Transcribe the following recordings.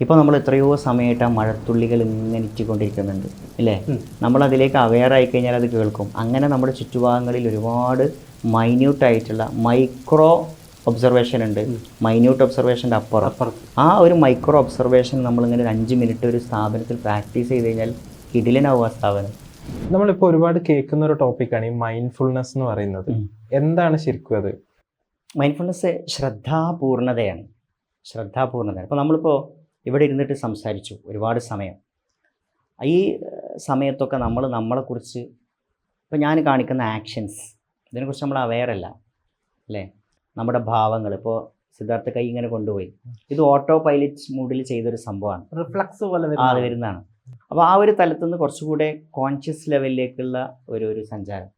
ഇപ്പോൾ നമ്മൾ എത്രയോ സമയമായിട്ട് ആ മഴത്തുള്ളികൾ ഇങ്ങനെ ഇറ്റിക്കൊണ്ടിരിക്കുന്നുണ്ട് ഇല്ലേ. നമ്മൾ അതിലേക്ക് അവെയർ ആയി കഴിഞ്ഞാൽ അത് കേൾക്കും. അങ്ങനെ നമ്മുടെ ചുറ്റുഭാഗങ്ങളിൽ ഒരുപാട് മൈന്യൂട്ടായിട്ടുള്ള മൈക്രോ ഒബ്സർവേഷൻ ഉണ്ട്. മൈന്യൂട്ട് ഒബ്സർവേഷന്റെ അപ്പുറം. ആ ഒരു മൈക്രോ ഒബ്സർവേഷൻ നമ്മളിങ്ങനെ ഒരു അഞ്ച് മിനിറ്റ് ഒരു സ്ഥാപനത്തിൽ പ്രാക്ടീസ് ചെയ്ത് കഴിഞ്ഞാൽ കിടിലനാവും ആ സ്ഥാപനം. നമ്മളിപ്പോൾ ഒരുപാട് കേൾക്കുന്ന ഒരു ടോപ്പിക്കാണ് ഈ മൈൻഡ്ഫുൾനെസ് എന്ന് പറയുന്നത്. എന്താണ് ശരിക്കും അത്? മൈൻഡ്ഫുൾനെസ് ശ്രദ്ധാപൂർണതയാണ്. ശ്രദ്ധാപൂർണതയാണ്. അപ്പോൾ നമ്മളിപ്പോൾ ഇവിടെ ഇരുന്നിട്ട് സംസാരിച്ചു ഒരുപാട് സമയം. ഈ സമയത്തൊക്കെ നമ്മൾ നമ്മളെക്കുറിച്ച് ഇപ്പം ഞാൻ കാണിക്കുന്ന ആക്ഷൻസ് ഇതിനെക്കുറിച്ച് നമ്മൾ അവെയർ അല്ല അല്ലേ? നമ്മുടെ ഭാവങ്ങൾ ഇപ്പോൾ സിദ്ധാർത്ഥ കൈ ഇങ്ങനെ കൊണ്ടുപോയി. ഇത് ഓട്ടോ പൈലറ്റ് മൂഡിൽ ചെയ്തൊരു സംഭവമാണ്. റിഫ്ലക്സ് പോലെ അത് വരുന്നതാണ്. അപ്പോൾ ആ ഒരു തലത്തിൽ നിന്ന് കുറച്ചുകൂടെ കോൺഷ്യസ് ലെവലിലേക്കുള്ള ഒരു ഒരു സഞ്ചാരം.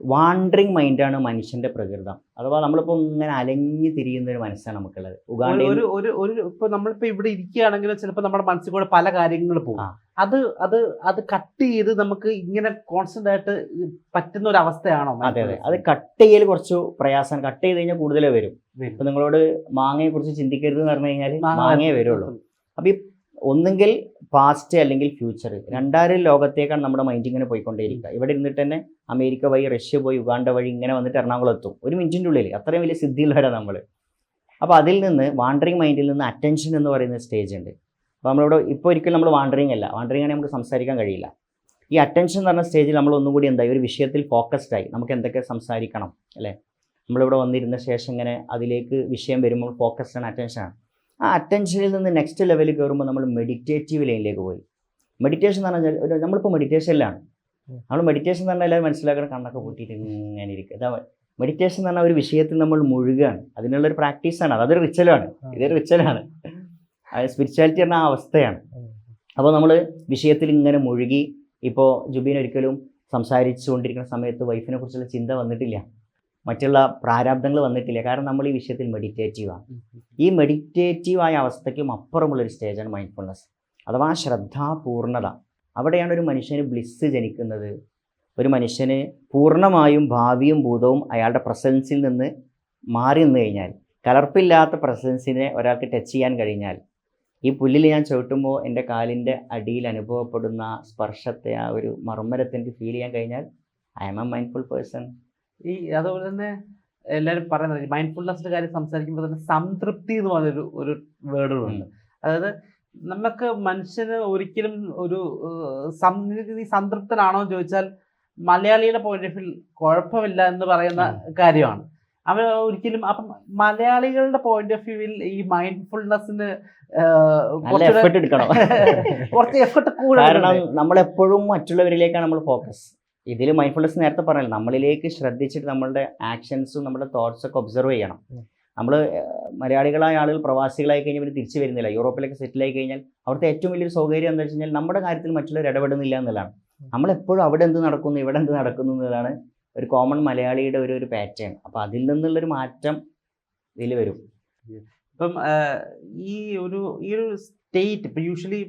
വാണ്ടറിങ് മൈൻഡാണ് മനുഷ്യന്റെ പ്രകൃതം. അഥവാ നമ്മളിപ്പോൾ ഇങ്ങനെ അലഞ്ഞു തിരിയുന്ന ഒരു മനസ്സാണ് നമുക്കുള്ളത്. ഒരു ഒരു ഒരു ഒരു ഇപ്പൊ നമ്മളിപ്പോ ഇവിടെ ഇരിക്കുകയാണെങ്കിൽ ചിലപ്പോൾ നമ്മുടെ മനസ്സിൽ കൂടെ പല കാര്യങ്ങൾ പോകും. അത് അത് അത് കട്ട് ചെയ്ത് നമുക്ക് ഇങ്ങനെ കോൺസ്റ്റന്റ് ആയിട്ട് പറ്റുന്ന ഒരു അവസ്ഥയാണോ അതെ അതെ. അത് കട്ട് ചെയ്യൽ കുറച്ച് പ്രയാസം കട്ട് ചെയ്ത് കഴിഞ്ഞാൽ കൂടുതലേ വരും. ഇപ്പൊ നിങ്ങളോട് മാങ്ങയെ കുറിച്ച് ചിന്തിക്കരുത് എന്ന് പറഞ്ഞു കഴിഞ്ഞാൽ മാങ്ങ മാങ്ങയെ വരുള്ളൂ. അപ്പൊ ഈ ഒന്നുകിൽ പാസ്റ്റ് അല്ലെങ്കിൽ ഫ്യൂച്ചർ രണ്ടായിരം ലോകത്തേക്കാണ് നമ്മുടെ മൈൻഡ് ഇങ്ങനെ പോയിക്കൊണ്ടേയിരിക്കുക. ഇവിടെ ഇരുന്നിട്ട് തന്നെ അമേരിക്ക വഴി റഷ്യ പോയി ഉഗാണ്ട വഴി ഇങ്ങനെ വന്നിട്ട് എറണാകുളം എത്തും. ഒരു മിനിറ്റിന്റെ ഉള്ളിൽ അത്രയും വലിയ സിദ്ധിയുള്ളവരാണ് നമ്മൾ അപ്പോൾ അതിൽ നിന്ന് വാണ്ടറിങ് മൈൻഡിൽ നിന്ന് അറ്റൻഷൻ എന്ന് പറയുന്ന സ്റ്റേജ് ഉണ്ട്. അപ്പോൾ നമ്മളിവിടെ ഇപ്പോൾ ഒരിക്കലും നമ്മൾ വാണ്ടറിങ് അല്ല. വാണ്ടറിങ് ആണെങ്കിൽ നമുക്ക് സംസാരിക്കാൻ കഴിയില്ല. ഈ അറ്റൻഷൻ എന്ന് പറഞ്ഞ സ്റ്റേജിൽ നമ്മൾ ഒന്നുകൂടി എന്തായി? ഒരു വിഷയത്തിൽ ഫോക്കസ്ഡ് ആയി. നമുക്ക് എന്തൊക്കെ സംസാരിക്കണം അല്ലേ? നമ്മളിവിടെ വന്നിരുന്ന ശേഷം ഇങ്ങനെ അതിലേക്ക് വിഷയം വരുമ്പോൾ ഫോക്കസ്ഡ് ആണ് അറ്റൻഷനാണ് ആ അറ്റൻഷനിൽ നിന്ന് നെക്സ്റ്റ് ലെവലിൽ കയറുമ്പോൾ നമ്മൾ മെഡിറ്റേറ്റീവ് ലൈനിലേക്ക് പോയി. മെഡിറ്റേഷൻ എന്ന് പറഞ്ഞാൽ ഒരു നമ്മളിപ്പോൾ മെഡിറ്റേഷനിലാണ് നമ്മൾ മെഡിറ്റേഷൻ എന്ന് പറഞ്ഞാൽ എല്ലാവരും മനസ്സിലാക്കണം കണ്ണൊക്കെ പൂട്ടിയിട്ട് ഇങ്ങനെ ഇരിക്കുക ഇതാ മെഡിറ്റേഷൻ എന്ന് പറഞ്ഞാൽ ഒരു വിഷയത്തിൽ നമ്മൾ മുഴുകുകയാണ് അതിനുള്ളൊരു പ്രാക്ടീസാണ് അതൊരു റിച്വലാണ് ഇതൊരു റിച്വലാണ് അത് സ്പിരിച്വാലിറ്റി പറഞ്ഞ ആ അവസ്ഥയാണ്. അപ്പോൾ നമ്മൾ വിഷയത്തിൽ ഇങ്ങനെ മുഴുകി ഇപ്പോൾ ജുബീൻ ഒരിക്കലും സംസാരിച്ചുകൊണ്ടിരിക്കുന്ന സമയത്ത് വൈഫിനെ കുറിച്ചുള്ള ചിന്ത വന്നിട്ടില്ല. മറ്റുള്ള പ്രാരാബ്ദങ്ങൾ വന്നിട്ടില്ല. കാരണം നമ്മൾ ഈ വിഷയത്തിൽ മെഡിറ്റേറ്റീവാണ് ഈ മെഡിറ്റേറ്റീവായ അവസ്ഥയ്ക്കും അപ്പുറമുള്ളൊരു സ്റ്റേജാണ് മൈൻഡ്ഫുൾനെസ് അഥവാ ശ്രദ്ധാപൂർണത. അവിടെയാണ് ഒരു മനുഷ്യന് ബ്ലിസ് ജനിക്കുന്നത്. ഒരു മനുഷ്യന് പൂർണമായും ഭാവിയും ഭൂതവും അയാളുടെ പ്രസൻസിൽ നിന്ന് മാറി നിന്ന് കഴിഞ്ഞാൽ കലർപ്പില്ലാത്ത പ്രസൻസിനെ ഒരാൾക്ക് ടച്ച് ചെയ്യാൻ കഴിഞ്ഞാൽ ഈ പുല്ലിൽ ഞാൻ ചവിട്ടുമ്പോൾ എന്റെ കാലിന്റെ അടിയിൽ അനുഭവപ്പെടുന്ന സ്പർശത്തെ ആ ഒരു മർമ്മരത്തെ എനിക്ക് ഫീൽ ചെയ്യാൻ കഴിഞ്ഞാൽ I am a mindful person ഈ അതുപോലെ തന്നെ എല്ലാവരും പറയുന്നത് മൈൻഡ്ഫുൾനെസിന്റെ കാര്യം സംസാരിക്കുമ്പോൾ തന്നെ സംതൃപ്തി എന്ന് പറഞ്ഞൊരു ഒരു വേർഡുകളുണ്ട് അതായത് നമുക്ക് മനുഷ്യന് ഒരിക്കലും ഒരു നീ സംതൃപ്തനാണോ എന്ന് ചോദിച്ചാൽ മലയാളിയുടെ പോയിന്റ് ഓഫ് വ്യൂ കുഴപ്പമില്ല എന്ന് പറയുന്ന കാര്യമാണ്. അവർ ഒരിക്കലും അപ്പം മലയാളികളുടെ പോയിന്റ് ഓഫ് വ്യൂവിൽ ഈ മൈൻഡ്ഫുൾനെസ്സിന് എഫേർട്ട് കുറച്ച് എഫർട്ട് കാരണം കൂടുതൽ നമ്മളെപ്പോഴും മറ്റുള്ളവരിലേക്കാണ് നമ്മൾ ഫോക്കസ് ഇതിൽ മൈൻഡ്ഫുൾനെസ് നേരത്തെ പറഞ്ഞല്ലോ നമ്മളിലേക്ക് ശ്രദ്ധിച്ചിട്ട് നമ്മളുടെ ആക്ഷൻസും നമ്മുടെ തോട്ട്സ് ഒക്കെ ഒബ്സർവ് ചെയ്യണം. നമ്മൾ മലയാളികളായ ആളുകൾ പ്രവാസികളായി കഴിഞ്ഞാൽ ഇവർ തിരിച്ചു വരുന്നില്ല. യൂറോപ്പിലൊക്കെ സെറ്റിൽ ആയി കഴിഞ്ഞാൽ അവിടുത്തെ ഏറ്റവും വലിയൊരു സൗകര്യം എന്താ വെച്ച് കഴിഞ്ഞാൽ നമ്മുടെ കാര്യത്തിൽ മറ്റുള്ളവർ ഇടപെടുന്നില്ല എന്നുള്ളതാണ്. നമ്മളെപ്പോഴും അവിടെ എന്ത് നടക്കുന്നു ഇവിടെ എന്ത് നടക്കുന്നു എന്നുള്ളതാണ് ഒരു കോമൺ മലയാളിയുടെ ഒരു ഒരു പാറ്റേൺ അപ്പോൾ അതിൽ നിന്നുള്ളൊരു മാറ്റം ഇതിൽ വരും. ഇപ്പം ഈ ഒരു ഈ ഒരു സ്റ്റേറ്റ് ഇപ്പം യൂഷ്വലി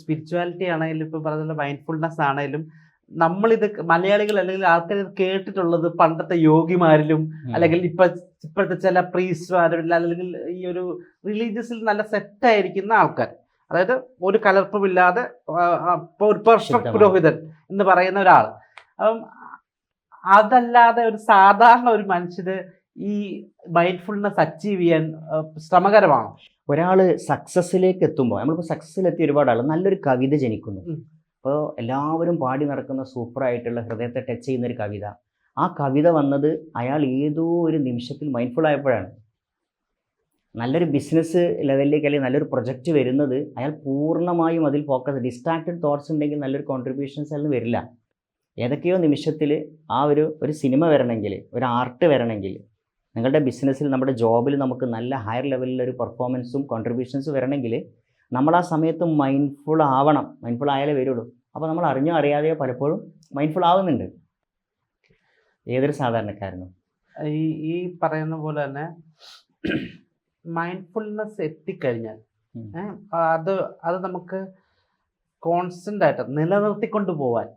സ്പിരിച്വാലിറ്റി ആണെങ്കിലും ഇപ്പം പറഞ്ഞ മൈൻഡ്ഫുൾനെസ് ആണെങ്കിലും നമ്മളിത് മലയാളികൾ അല്ലെങ്കിൽ ആൾക്കാർ ഇത് കേട്ടിട്ടുള്ളത് പണ്ടത്തെ യോഗിമാരിലും അല്ലെങ്കിൽ ഇപ്പൊ ഇപ്പോഴത്തെ ചില പ്രീസ്മാരും അല്ലെങ്കിൽ ഈ ഒരു റിലീജിയസിൽ നല്ല സെറ്റ് ആയിരിക്കുന്ന ആൾക്കാർ. അതായത് ഒരു കലർപ്പുമില്ലാതെ ഒരു പെർഫെക്റ്റ്. പുരോഹിതൻ എന്ന് പറയുന്ന ഒരാൾ. അപ്പം അതല്ലാതെ ഒരു സാധാരണ ഒരു മനുഷ്യന് ഈ മൈൻഡ്ഫുൾനെസ് അച്ചീവ് ചെയ്യാൻ ശ്രമകരമാണ്? ഒരാൾ സക്സസ്സിലേക്ക് എത്തുമ്പോൾ നമ്മളിപ്പോൾ സക്സസ്സിലെത്തിയ ഒരുപാട് ആൾ നല്ലൊരു കവിത ജനിക്കുന്നു. അപ്പോൾ എല്ലാവരും പാടി നടക്കുന്ന സൂപ്പറായിട്ടുള്ള ഹൃദയത്തെ ടച്ച് ചെയ്യുന്ന ഒരു കവിത. ആ കവിത വന്നത് അയാൾ ഏതോ ഒരു നിമിഷത്തിൽ മൈൻഡ്ഫുൾ ആയപ്പോഴാണ്. നല്ലൊരു ബിസിനസ് ലെവലിലേക്ക് അല്ലെങ്കിൽ നല്ലൊരു പ്രൊജക്റ്റ് വരുന്നത് അയാൾ പൂർണമായും അതിൽ ഫോക്കസ് ഡിസ്ട്രാക്റ്റഡ് തോട്ട്സ് ഉണ്ടെങ്കിൽ നല്ലൊരു കോൺട്രിബ്യൂഷൻസ് അതിൽ വരില്ല. ഏതൊക്കെയോ നിമിഷത്തിൽ ആ ഒരു ഒരു സിനിമ വരണമെങ്കിൽ ഒരു ആർട്ട് വരണമെങ്കിൽ നിങ്ങളുടെ ബിസിനസ്സിൽ നമ്മുടെ ജോബിൽ നമുക്ക് നല്ല ഹയർ ലെവലിലൊരു പെർഫോമൻസും കോൺട്രിബ്യൂഷൻസും വരണമെങ്കിൽ നമ്മൾ ആ സമയത്ത് മൈൻഡ്ഫുൾ ആവണം. മൈൻഡ്ഫുൾ ആയാലേ വരുള്ളൂ. അപ്പോൾ നമ്മൾ അറിഞ്ഞോ അറിയാതെയോ പലപ്പോഴും മൈൻഡ്ഫുൾ ആവുന്നുണ്ട്. ഏതൊരു സാധാരണക്കാരനും. ഈ ഈ പറയുന്ന പോലെ തന്നെ മൈൻഡ്ഫുൾനെസ് എത്തിക്കഴിഞ്ഞാൽ. അത് അത് നമുക്ക് കോൺസ്റ്റന്റ് ആയിട്ട് നിലനിർത്തിക്കൊണ്ട് പോവാൻ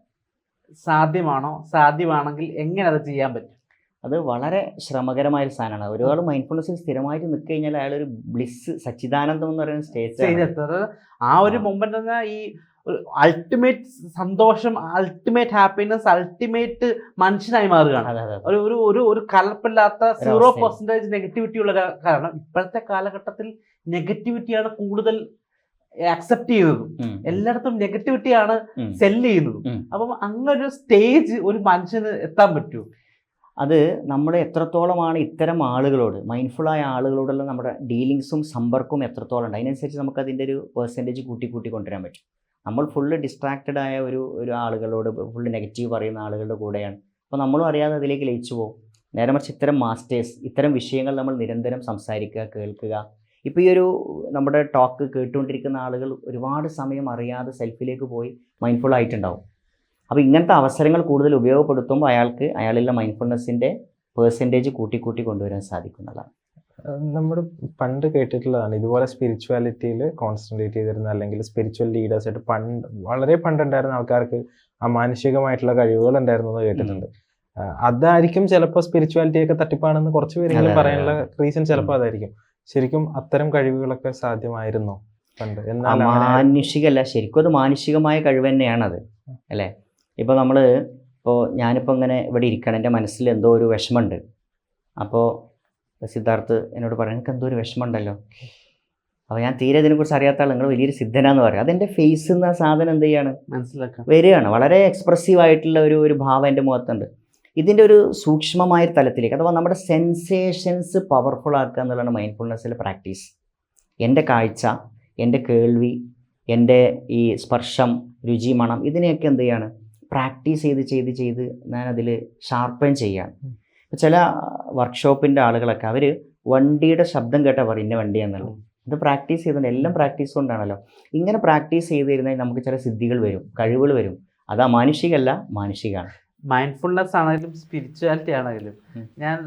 സാധ്യമാണോ? സാധ്യമാണെങ്കിൽ എങ്ങനെ അത് ചെയ്യാൻ പറ്റും? അത് വളരെ ശ്രമകരമായ ഒരു സാധനമാണ് ഒരാൾ മൈൻഡ്ഫുൾനെസ്സിൽ സ്ഥിരമായിട്ട് നിൽക്കുക കഴിഞ്ഞാൽ അയാൾ ഒരു ബ്ലിസ് സച്ചിദാനന്ദം എന്ന് പറയുന്ന സ്റ്റേജ് ആ ഒരു. മൊമെന്റ് തന്നെ ഈ അൾട്ടിമേറ്റ് സന്തോഷം അൾട്ടിമേറ്റ് ഹാപ്പിനെസ് അൾട്ടിമേറ്റ് മനുഷ്യനായി മാറുകയാണ്. ഒരു ഒരു ഒരു ഒരു കലർപ്പില്ലാത്ത സീറോ പെർസെന്റേജ് നെഗറ്റിവിറ്റി ഉള്ള കാരണം ഇപ്പോഴത്തെ കാലഘട്ടത്തിൽ നെഗറ്റിവിറ്റിയാണ് കൂടുതൽ അക്സെപ്റ്റ് ചെയ്യുന്നത്. എല്ലായിടത്തും നെഗറ്റിവിറ്റിയാണ്. സെല്ല് ചെയ്യുന്നത്. അപ്പം അപ്പം അങ്ങനൊരു സ്റ്റേജ് ഒരു മനുഷ്യന് എത്താൻ പറ്റൂ അത് നമ്മൾ എത്രത്തോളമാണ് ഇത്തരം ആളുകളോട് മൈൻഡ്ഫുള്ളായ ആളുകളോടുള്ള നമ്മുടെ ഡീലിങ്സും സമ്പർക്കവും എത്രത്തോളം ഉണ്ട്? അതിനനുസരിച്ച് നമുക്ക് അതിന്റെ ഒരു പെർസെന്റേജ് കൂട്ടി കൂട്ടി കൊണ്ടുവരാൻ പറ്റും. നമ്മൾ ഫുള്ള് ഡിസ്ട്രാക്റ്റഡ് ആയ ഒരു ഒരു ആളുകളോട് ഫുള്ള് നെഗറ്റീവ് പറയുന്ന ആളുകളുടെ കൂടെയാണ്. അപ്പോൾ നമ്മളും അറിയാതെ അതിലേക്ക് ലയിച്ചു പോകും. നേരെ മറിച്ച് ഇത്തരം മാസ്റ്റേഴ്സ് ഇത്തരം വിഷയങ്ങൾ നമ്മൾ നിരന്തരം സംസാരിക്കുക കേൾക്കുക. ഇപ്പോൾ ഈ ഒരു നമ്മുടെ ടോക്ക് കേട്ടുകൊണ്ടിരിക്കുന്ന ആളുകൾ ഒരുപാട് സമയം അറിയാതെ സെൽഫിലേക്ക് പോയി മൈൻഡ്ഫുൾ ആയിട്ടുണ്ടാവും. അപ്പോൾ ഇങ്ങനത്തെ അവസരങ്ങൾ കൂടുതൽ ഉപയോഗപ്പെടുത്തുമ്പോൾ അയാൾക്ക് അയാളിലെ മൈൻഡ്ഫുൾനെസ്സിന്റെ പേഴ്സന്റേജ് കൂട്ടി കൂട്ടി കൊണ്ടുവരാൻ സാധിക്കുന്നതാണ്. നമ്മൾ പണ്ട് കേട്ടിട്ടുള്ളതാണ് ഇതുപോലെ സ്പിരിച്വാലിറ്റിയിൽ കോൺസെൻട്രേറ്റ് ചെയ്തിരുന്ന അല്ലെങ്കിൽ സ്പിരിച്വൽ ലീഡേഴ്സായിട്ട് പണ്ട് വളരെ പണ്ടുണ്ടായിരുന്ന ആൾക്കാർക്ക് അമാനുഷികമായിട്ടുള്ള കഴിവുകൾ ഉണ്ടായിരുന്നു എന്ന് കേട്ടിട്ടുണ്ട്. അതായിരിക്കും ചിലപ്പോൾ സ്പിരിച്വാലിറ്റിയൊക്കെ തട്ടിപ്പാണെന്ന് കുറച്ച് പേരെങ്കിലും പറയാനുള്ള റീസൺ ചിലപ്പോൾ അതായിരിക്കും. ശരിക്കും അത്തരം കഴിവുകളൊക്കെ സാധ്യമായിരുന്നോ പണ്ട്? എന്നാൽ മാനുഷികമല്ല ശരിക്കും അത് മാനുഷികമായ കഴിവ് തന്നെയാണത് അല്ലേ? ഇപ്പോൾ നമ്മൾ ഇപ്പോൾ ഞാനിപ്പോൾ ഇങ്ങനെ ഇവിടെ ഇരിക്കണം. എന്റെ മനസ്സിൽ എന്തോ ഒരു വിഷമമുണ്ട്. അപ്പോൾ സിദ്ധാർത്ഥ് എന്നോട് പറയാം എനിക്ക് എന്തോ ഒരു വിഷമമുണ്ടല്ലോ? അപ്പോൾ ഞാൻ തീരെ ഇതിനെക്കുറിച്ച് അറിയാത്ത ആൾ നിങ്ങൾ വലിയൊരു സിദ്ധനാന്ന് പറയും. അതെന്റെ ഫേസ് എന്ന സാധനം എന്ത് ചെയ്യാണ്? മനസ്സിലാക്കാം. വരികയാണ്. വളരെ എക്സ്പ്രസീവ് ആയിട്ടുള്ള ഒരു ഒരു ഭാവം എന്റെ മുഖത്തുണ്ട്. ഇതിന്റെ ഒരു സൂക്ഷ്മമായ തലത്തിലേക്ക് അഥവാ നമ്മുടെ സെൻസേഷൻസ് പവർഫുൾ ആക്കുക എന്നുള്ളതാണ് മൈൻഡ്ഫുൾനെസ്സിലെ പ്രാക്ടീസ് എന്റെ കാഴ്ച എന്റെ കേൾവി എന്റെ ഈ സ്പർശം രുചി മണം ഇതിനെയൊക്കെ എന്ത് ചെയ്യാണ്? പ്രാക്ടീസ് ചെയ്ത് ചെയ്ത് ചെയ്ത് ഞാൻ ഷാർപ്പൻ ചെയ്യാണ് ഇപ്പം ചില വർക്ക്ഷോപ്പിന്റെ ആളുകളൊക്കെ അവർ വണ്ടിയുടെ ശബ്ദം കേട്ടാൽ പറയും ഇന്ന വണ്ടിയാണെന്നുള്ളത് ഇത് പ്രാക്ടീസ് ചെയ്തുകൊണ്ട് എല്ലാം പ്രാക്ടീസ് കൊണ്ടാണല്ലോ. ഇങ്ങനെ പ്രാക്ടീസ് ചെയ്ത് തരുന്നതിന് നമുക്ക് ചില സിദ്ധികൾ വരും കഴിവുകൾ വരും. അത് അമാനുഷികമല്ല മാനുഷികമാണ് മൈൻഡ്ഫുൾനെസ് ആണെങ്കിലും സ്പിരിച്വാലിറ്റി ആണെങ്കിലും. ഞാൻ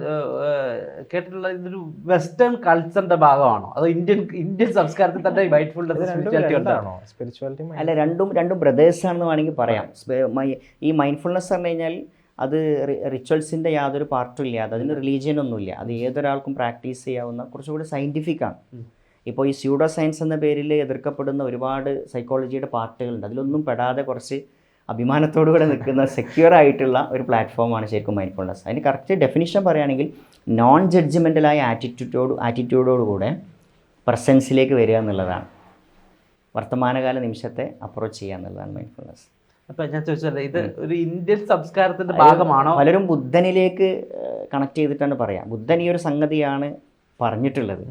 കേട്ടിട്ടുള്ള ഇതൊരു വെസ്റ്റേൺ കൾച്ചറിന്റെ ഭാഗമാണോ? അതോ ഇന്ത്യൻ ഇന്ത്യൻ സംസ്കാരത്തിൽ തന്നെ മൈൻഡ്ഫുൾനെസ് സ്പിരിച്വാലിറ്റി ഉണ്ടാണോ സ്പിരിച്വാലിറ്റി അല്ല രണ്ടും രണ്ടും ബ്രദേഴ്സ് ആണെന്ന് വേണമെങ്കിൽ പറയാം. ഈ മൈൻഡ്ഫുൾനെസ് പറഞ്ഞു കഴിഞ്ഞാൽ അത് റിച്വൽസിന്റെ യാതൊരു പാർട്ടും ഇല്ല. അത് അതിന് റിലീജിയൻ ഒന്നുമില്ല. അത് ഏതൊരാൾക്കും പ്രാക്ടീസ് ചെയ്യാവുന്ന കുറച്ചുകൂടി സയന്റിഫിക് ആണ്. ഇപ്പോൾ ഈ സ്യൂഡോ സയൻസ് എന്ന പേരിൽ എതിർക്കപ്പെടുന്ന ഒരുപാട് സൈക്കോളജിയുടെ പാർട്ടുകളുണ്ട് അതിലൊന്നും പെടാതെ കുറച്ച് അഭിമാനത്തോടു കൂടെ നിൽക്കുന്ന സെക്യൂർ ആയിട്ടുള്ള ഒരു പ്ലാറ്റ്ഫോമാണ് ശരിക്കും മൈൻഡ്ഫുൾനെസ് അതിന് കറക്റ്റ് ഡെഫിനിഷൻ പറയുകയാണെങ്കിൽ നോൺ ജഡ്ജ്മെന്റലായ ആറ്റിറ്റ്യൂഡോട് ആറ്റിറ്റ്യൂഡോടുകൂടെ പ്രസൻസിലേക്ക് വരിക എന്നുള്ളതാണ്. വർത്തമാനകാല നിമിഷത്തെ അപ്രോച്ച് ചെയ്യുക എന്നുള്ളതാണ് മൈൻഡ്ഫുൾനെസ് അപ്പൊ ഞാൻ ചോദിച്ചത് ഇത് ഒരു ഇന്ത്യൻ സംസ്കാരത്തിന്റെ ഭാഗമാണോ? പലരും ബുദ്ധനിലേക്ക് കണക്ട് ചെയ്തിട്ടാണ് പറയാം. ബുദ്ധൻ ഈ ഒരു സംഗതിയാണ് പറഞ്ഞിട്ടുള്ളത്.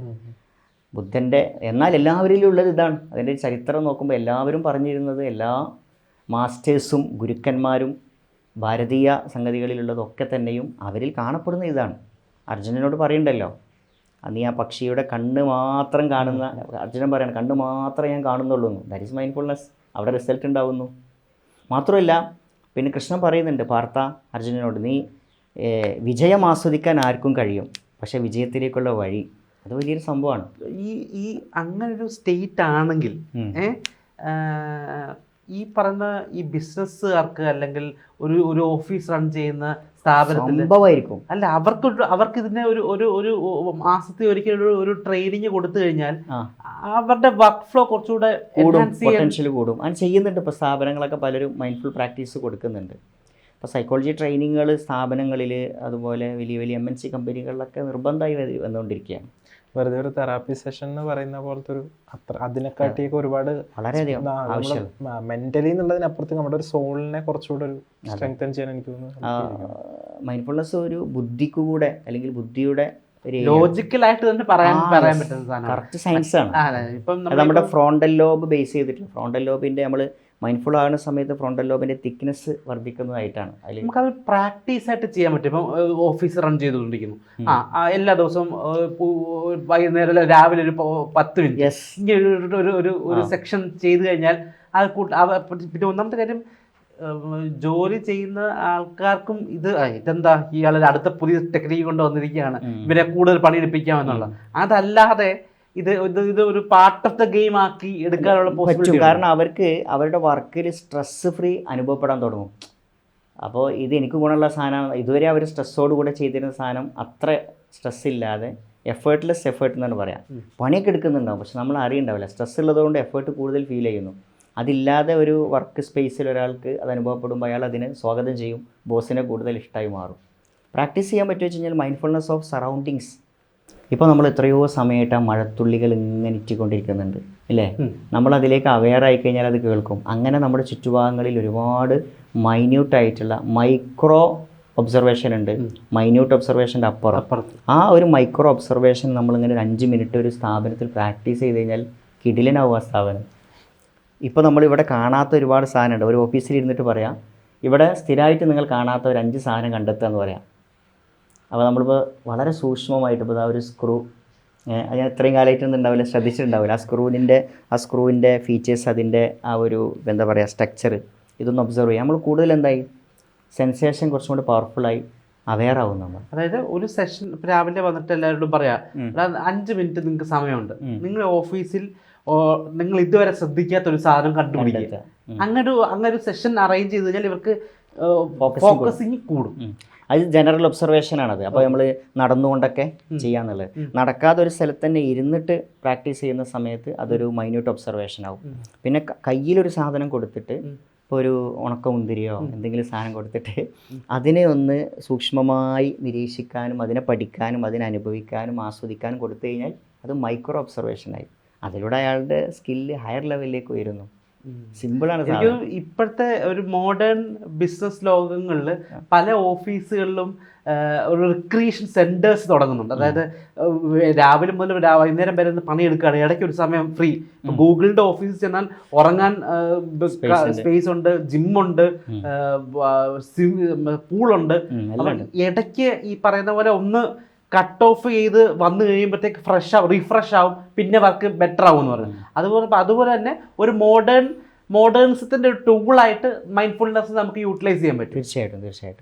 ബുദ്ധന്റെ എന്നാൽ എല്ലാവരിലും ഉള്ളത് ഇതാണ്. അതിന്റെ ചരിത്രം നോക്കുമ്പോൾ എല്ലാവരും പറഞ്ഞിരുന്നത് എല്ലാ മാസ്റ്റേഴ്സും ഗുരുക്കന്മാരും ഭാരതീയ സംഗതികളിലുള്ളതൊക്കെ തന്നെയും അവരിൽ കാണപ്പെടുന്ന ഇതാണ്. അർജുനനോട് പറയണ്ടല്ലോ നീ ആ പക്ഷിയുടെ കണ്ണ് മാത്രം കാണുന്ന അർജുനൻ പറയണം കണ്ണ് മാത്രം ഞാൻ കാണുന്നുള്ളൂ. എന്ന് ദാറ്റ് ഇസ് മൈൻഡ്ഫുൾനെസ് അവിടെ റിസൾട്ട് ഉണ്ടാവുന്നു. മാത്രമല്ല പിന്നെ കൃഷ്ണൻ പറയുന്നുണ്ട് പാർത്ത അർജുനനോട് നീ വിജയം ആസ്വദിക്കാൻ ആർക്കും കഴിയും. പക്ഷേ വിജയത്തിലേക്കുള്ള വഴി അത് വലിയൊരു സംഭവമാണ്. ഈ ഈ അങ്ങനൊരു സ്റ്റേറ്റ് ആണെങ്കിൽ ഈ പറയുന്ന ഈ ബിസിനസ്സുകാർക്ക് അല്ലെങ്കിൽ ഒരു ഒരു ഓഫീസ് റൺ ചെയ്യുന്ന സ്ഥാപനത്തിന് സംഭവമായിരിക്കും അല്ല അവർക്ക് അവർക്ക് ഇതിനെ ഒരു ഒരു ഒരു മാസത്തിൽ ഒരിക്കൽ ഒരു ട്രെയിനിങ് കൊടുത്തു കഴിഞ്ഞാൽ അവരുടെ വർക്ക് ഫ്ലോ കുറച്ചുകൂടെ പൊട്ടൻഷ്യൽ കൂടും. അങ്ങനെ ചെയ്യുന്നുണ്ട് ഇപ്പോൾ സ്ഥാപനങ്ങളൊക്കെ പലരും മൈൻഡ്ഫുൾ പ്രാക്ടീസ് കൊടുക്കുന്നുണ്ട്. ഇപ്പോൾ സൈക്കോളജി ട്രെയിനിങ്ങുകൾ സ്ഥാപനങ്ങളിൽ അതുപോലെ വലിയ വലിയ എം എൻ സി കമ്പനികളിലൊക്കെ നിർബന്ധമായി വന്നുകൊണ്ടിരിക്കുകയാണ്. വെറുതെ ഒരു തെറാപ്പി സെഷൻ എന്ന് പറയുന്ന പോലത്തെ ഒരു അത്ര അതിനെക്കാട്ടിയൊക്കെ ഒരുപാട് വളരെയധികം മെന്റലി എന്നുള്ളതിനപ്പുറത്ത് നമ്മുടെ ഒരു സോളിനെ കുറച്ചുകൂടെ ഒരു സ്ട്രെങ്തൻ ചെയ്യാൻ എനിക്ക് തോന്നുന്നു. മൈൻഡ്ഫുൾനെസ് ഒരു ബുദ്ധിക്ക് കൂടെ അല്ലെങ്കിൽ ബുദ്ധിയുടെ ഒരു ലോജിക്കലായിട്ട് തന്നെ പറയാൻ പറയാൻ പറ്റുന്ന സാധനം കറക്റ്റ് സയൻസ് ആണ്. ഇപ്പം നമ്മുടെ ഫ്രോണ്ടൽ ലോബ് ബേസ് ചെയ്തിട്ട് ഫ്രോണ്ടൽ ലോബിന്റെ നമ്മൾ മൈൻഡ്ഫുൾ ആകുന്ന സമയത്ത് ഫ്രണ്ടൽ ലോബിന്റെ തിക്നെസ് വർദ്ധിക്കുന്നതായിട്ടാണ്. അതിൽ നമുക്കത് പ്രാക്ടീസ് ആയിട്ട് ചെയ്യാൻ പറ്റും. ഇപ്പം ഓഫീസ് റൺ ചെയ്തുകൊണ്ടിരിക്കുന്നു. ആ എല്ലാ ദിവസവും വൈകുന്നേരം രാവിലെ ഒരു പത്ത് മിനിറ്റ് ഇങ്ങനെ ഒരു ഒരു- ഒരു. സെക്ഷൻ ചെയ്തു കഴിഞ്ഞാൽ അത് കൂട്ട പിന്നെ ഒന്നാമത്തെ കാര്യം ജോലി ചെയ്യുന്ന ആൾക്കാർക്കും ഇത് ഇതെന്താ ഇയാളൊരു അടുത്ത പുതിയ ടെക്നിക്ക് കൊണ്ട് വന്നിരിക്കുകയാണ്. ഇവരെ കൂടുതൽ പണിയെടുപ്പിക്കാമെന്നുള്ള അതല്ലാതെ ഇത് ഇത് ഒരു പാർട്ട് ഓഫ് ദ ഗെയിം ആക്കി എടുക്കാനുള്ള പറ്റും. പോസിബിലിറ്റി കാരണം അവർക്ക് അവരുടെ വർക്കിൽ സ്ട്രെസ് ഫ്രീ അനുഭവപ്പെടാൻ തുടങ്ങും. അപ്പോൾ ഇത് എനിക്ക് ഗുണമുള്ള സാധനമാണ്. ഇതുവരെ അവർ സ്ട്രെസ്സോട് കൂടെ ചെയ്തിരുന്ന സാധനം അത്ര സ്ട്രെസ് ഇല്ലാതെ എഫേർട്ട്ലെസ് എഫേർട്ട് എന്നാണ് പറയാം. പണിയൊക്കെ എടുക്കുന്നുണ്ടാവും. പക്ഷെ നമ്മൾ അറിയണ്ടാവില്ല. സ്ട്രെസ് ഉള്ളതുകൊണ്ട് എഫേർട്ട് കൂടുതൽ ഫീൽ ചെയ്യുന്നു. അതില്ലാതെ ഒരു വർക്ക് സ്പേസിൽ ഒരാൾക്ക് അത് അനുഭവപ്പെടുമ്പോൾ അയാൾ അതിനെ സ്വാഗതം ചെയ്യും. ബോസിനെ കൂടുതൽ ഇഷ്ടമായി മാറും. പ്രാക്ടീസ് ചെയ്യാൻ പറ്റുമെന്ന് വെച്ച് കഴിഞ്ഞാൽ മൈൻഡ്ഫുൾനെസ് ഓഫ് സറൗണ്ടിങ്സ് ഇപ്പോൾ നമ്മൾ എത്രയോ സമയമായിട്ട് ആ മഴത്തുള്ളികൾ ഇങ്ങനെ ഇറ്റിക്കൊണ്ടിരിക്കുന്നുണ്ട് ഇല്ലേ? ഉം. നമ്മൾ അതിലേക്ക് അവെയർ ആയി കഴിഞ്ഞാൽ അത് കേൾക്കും. അങ്ങനെ നമ്മുടെ ചുറ്റുഭാഗങ്ങളിൽ ഒരുപാട് മൈന്യൂട്ടായിട്ടുള്ള മൈക്രോ ഒബ്സർവേഷൻ ഉണ്ട്. മൈന്യൂട്ട് ഒബ്സർവേഷന്റെ അപ്പുറം. ആ ഒരു മൈക്രോ ഒബ്സർവേഷൻ നമ്മളിങ്ങനെ ഒരു അഞ്ച് മിനിറ്റ് ഒരു സ്ഥാപനത്തിൽ പ്രാക്ടീസ് ചെയ്ത് കഴിഞ്ഞാൽ കിടിലനാവും ആ സ്ഥാപനം. ഇപ്പോൾ നമ്മളിവിടെ കാണാത്ത ഒരുപാട് സാധനമുണ്ട്. ഒരു ഓഫീസിൽ ഇരുന്നിട്ട് പറയാം ഇവിടെ സ്ഥിരമായിട്ട് നിങ്ങൾ കാണാത്ത ഒരു അഞ്ച് സാധനം കണ്ടെത്തുക എന്ന് പറയാം. അപ്പോൾ നമ്മളിപ്പോൾ വളരെ സൂക്ഷ്മമായിട്ട് ഇപ്പോൾ ആ ഒരു സ്ക്രൂ ഞാൻ ഇത്രയും കാലമായിട്ടൊന്നും ഉണ്ടാവില്ല ശ്രദ്ധിച്ചിട്ടുണ്ടാവില്ല. ആ സ്ക്രൂവിന്റെ ആ സ്ക്രൂവിന്റെ ഫീച്ചേഴ്സ് അതിന്റെ ആ ഒരു എന്താ പറയുക സ്ട്രക്ചർ ഇതൊന്നും ഒബ്സർവ് ചെയ്യാം. നമ്മൾ കൂടുതൽ എന്തായി? സെൻസേഷൻ കുറച്ചും കൂടി പവർഫുള്ളായി അവെയർ ആവും നമ്മൾ. അതായത് ഒരു സെഷൻ രാവിലെ വന്നിട്ട് എല്ലാവരോടും പറയാം. അഞ്ച് മിനിറ്റ് നിങ്ങൾക്ക് സമയമുണ്ട്. നിങ്ങൾ ഓഫീസിൽ നിങ്ങൾ ഇതുവരെ ശ്രദ്ധിക്കാത്ത ഒരു സാധനം കണ്ടുപിടിക്കുക. അങ്ങനെ ഒരു അങ്ങനെ ഒരു സെഷൻ അറേഞ്ച് ചെയ്ത് കഴിഞ്ഞാൽ ഇവർക്ക് ഫോക്കസിങ് കൂടും. അത് ജനറൽ ഒബ്സർവേഷൻ ആണത്. അപ്പോൾ നമ്മൾ നടന്നുകൊണ്ടൊക്കെ. ചെയ്യാന്നുള്ളത്. നടക്കാതെ ഒരു സ്ഥലത്ത് തന്നെ ഇരുന്നിട്ട് പ്രാക്ടീസ് ചെയ്യുന്ന സമയത്ത് അതൊരു മൈന്യൂട്ട് ഒബ്സർവേഷൻ ആവും. പിന്നെ കയ്യിലൊരു സാധനം കൊടുത്തിട്ട് ഇപ്പോൾ ഒരു ഉണക്ക മുന്തിരിയോ എന്തെങ്കിലും സാധനം കൊടുത്തിട്ട് അതിനെ ഒന്ന് സൂക്ഷ്മമായി നിരീക്ഷിക്കാനും അതിനെ പഠിക്കാനും അതിനെ അനുഭവിക്കാനും ആസ്വദിക്കാനും കൊടുത്തു കഴിഞ്ഞാൽ അത് മൈക്രോ ഒബ്സർവേഷനായി അതിലൂടെ അയാളുടെ സ്കില്ല് ഹയർ ലെവലിലേക്ക് ഉയരുന്നു. സിമ്പിളാണ് ശരിക്കും ഇപ്പോഴത്തെ ഒരു മോഡേൺ ബിസിനസ് ലോകങ്ങളിൽ പല ഓഫീസുകളിലും ഒരു റിക്രിയേഷൻ സെന്റേഴ്സ് തുടങ്ങുന്നുണ്ട്. അതായത് രാവിലെ മുതൽ വൈകുന്നേരം വരെ പണിയെടുക്കുകയാണ്. ഇടയ്ക്ക് ഒരു സമയം ഫ്രീ ഗൂഗിളിന്റെ ഗൂഗിളിന്റെ ഓഫീസിൽ ചെന്നാൽ ഉറങ്ങാൻ. സ്പേസ് ഉണ്ട്. ജിമ്മുണ്ട്. പൂളുണ്ട് ഇടയ്ക്ക് ഈ പറയുന്ന പോലെ ഒന്ന് കട്ട് ഓഫ് ചെയ്ത് വന്നു കഴിയുമ്പോഴത്തേക്ക് ഫ്രഷ് ആവും റീഫ്രഷ് ആവും പിന്നെ വർക്ക് ബെറ്റർ ആവും എന്ന് പറയുന്നത് അതുപോലെ അതുപോലെ തന്നെ ഒരു മോഡേൺ മോഡേൺസത്തിന്റെ ഒരു ടൂളായിട്ട് മൈൻഡ്ഫുൾനെസ് നമുക്ക് യൂട്ടിലൈസ് ചെയ്യാൻ പറ്റും. തീർച്ചയായിട്ടും തീർച്ചയായിട്ടും.